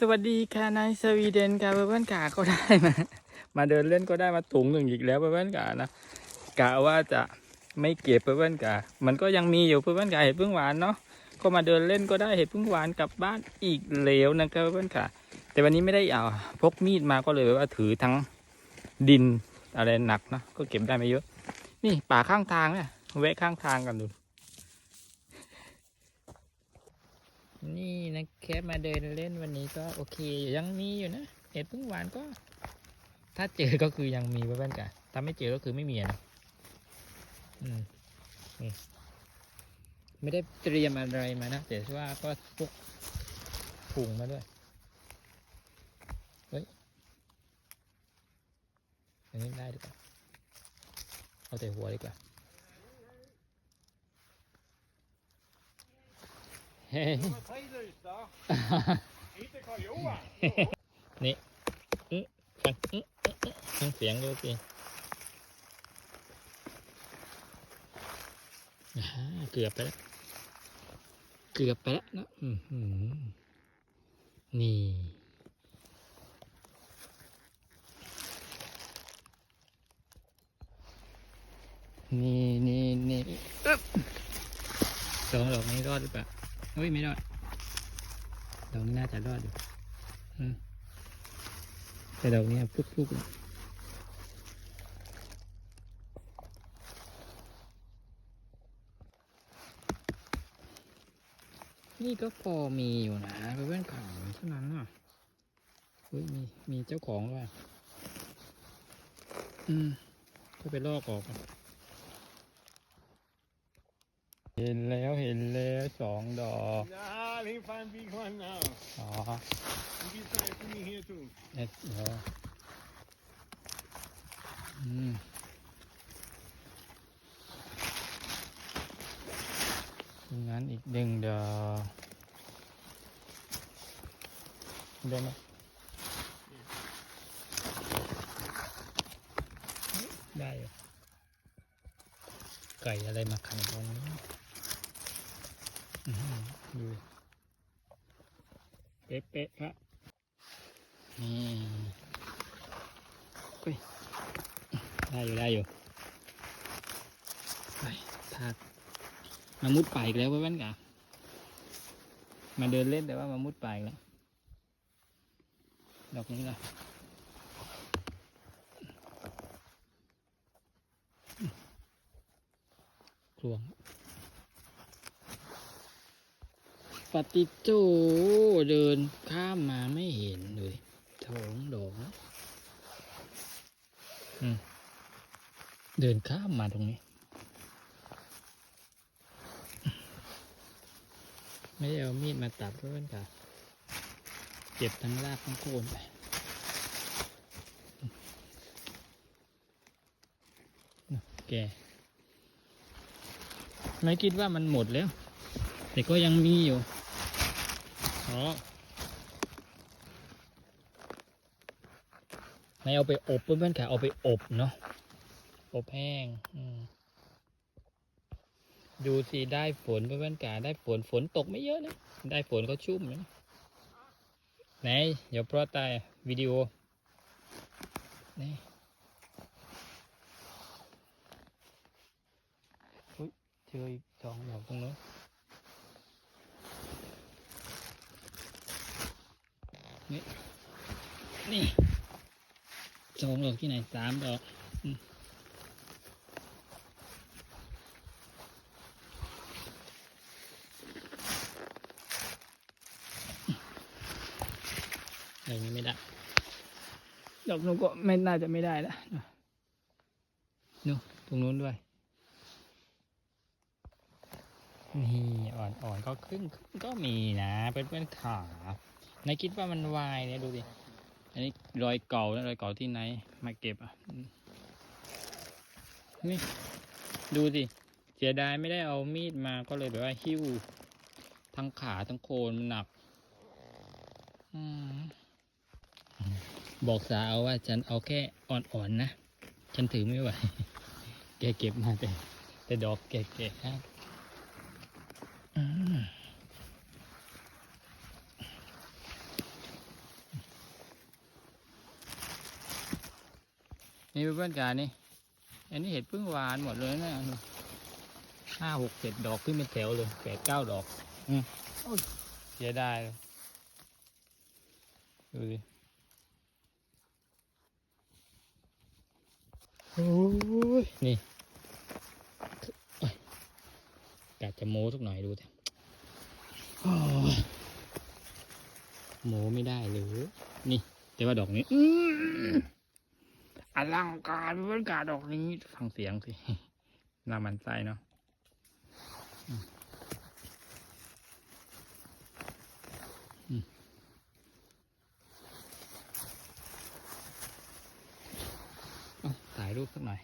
สวัสดีค่ะนายสวีเดนค่ะเพื่อนๆกาก็ได้มา มาเดินเล่นก็ได้มาถุงหนึ่งอีกแล้วเพื่อนๆกานะกะว่าจะไม่เก็บเพื่อนๆกามันก็ยังมีอยู่เพื่อนๆกาเห็ดพึ่งหวานเนาะก็มาเดินเล่นก็ได้เห็ดพึ่งหวานกลับบ้านอีกแล้วนะครับเพื่อนๆกาแต่วันนี้ไม่ได้เอาพกมีดมาก็เลยว่าถือทั้งดินอะไรหนักนะก็เก็บได้ไม่เยอะ นี่ป่าข้างทางเนี่ยแวะข้างทางกันดู นะแค่มาเดินเล่นวันนี้ก็โอเคยังมีอยู่นะเห็ดพึ่งหวานก็ ถ้าเจอก็คือยังมีไว้บ้านกันถ้าไม่เจอก็คือไม่มีอะนะอืมนี่ไม่ได้เตรียมอะไรมานะแต่ว่าก็พกถุงมาด้วยเฮ้ยอันนี้ได้ดีกว่าเอาแต่หัวดีกว่า เฮ้ย Inte Karl-Johan. นี่อื้อฟังอื้ออื้ออื้อฟังเสียงดูสิอ่าเกือบไปแล้ว เกือบไปแล้วนะอื้อหือนี่ นี่นี่นี่อึ๊บสองดอกนี้รอดหรือเปล่า เฮ้ยไม่รอดดอกนี้น่าจะรอดอยู่แต่ดอกนี้พลุกๆเลยนี่ก็พอมีอยู่นะเพื่อนๆขาเท่านั้นน่ะเฮ้ยมีมีเจ้าของด้วยอืมก็ไปลอกออกก่อน เห็นแล้วเห็นแล้วสองดอก Nah, he find big one now. อ๋อ And this one is me here too. เอ็ดเดี๋ยวอืมงั้นอีกหนึ่งดอกได้ไหมได้อยู่ไก่อะไรมาขันตรงนี้ ดูเป๊ะๆครับนี่เฮ้ยได้อยู่ได้อยู่ไปทากมามุดป่าอีกแล้วเพื่อนๆกะมาเดินเล่นแต่ว่ามามุดป่าอีกแล้วดอกนี้ล่ะกลวง ปฏิโจเดินข้ามมาไม่เห็นเลยท้องดอกนะเดินข้ามมาตรงนี้ ไม่ได้เอามีดมาตัดเพื่อนค่ะเก็บทั้งรากทั้งโคนไปแกไม่คิดว่ามันหมดแล้ว แต่ก็ยังมีอยู่ อ๋อไม่เอาไปอบเพื่อนๆค่ะเอาไปอบเนาะ อบแห้งดูสิได้ฝนเพื่อนๆค่ะได้ฝนฝนตกไม่เยอะนะ ได้ฝนก็ชุ่มนะไหน เดี๋ยวพราะตายวิดีโอ นี่อุ๊ยเจออีกสองดอกตรงนู้น นี่สองดอกที่ไหนสามดอกอืมดอกนี้ไม่ได้ ดอกนู้นก็ไม่น่าจะไม่ได้แล้วนู่นตรงนู้นด้วย นี่อ่อนๆก็ครึ่งๆก็มีนะเพื่อนๆขา นายคิดว่ามันวายเนี่ยดูดิ อันนี้รอยเก่านะรอยเก่าที่ไหนมาเก็บอะ นี่ดูสิ เสียดายไม่ได้เอามีดมาก็เลยแบบว่าหิ้ว ทั้งขาทั้งโคนมันหนักอบอกสาวว่าฉันเอาแค่อ่อนๆนะฉันถือไม่ไหว แกเก็บมาแต่ แต่ดอกแก่ๆนะอื นี่เพื่อนๆกันนี่ อันนี้เห็ดพึ่งหวานหมดเลยนะห้าหกเจ็ดดอกขึ้นเป็นแถวเลยแปดเก้าดอก อืมโอ้ยเสียดายเลยดูดิโอ้ยนี่อ้ยกะจะโม้สักหน่อยดูแต่โอ้ยโม้ไม่ได้เลยนี่ แต่ว่าดอกนี้ อลังการบรรยากาศดอกนี้ฟังเสียงสิน่ามันใจเนาะถ่ายรูปสักหน่อย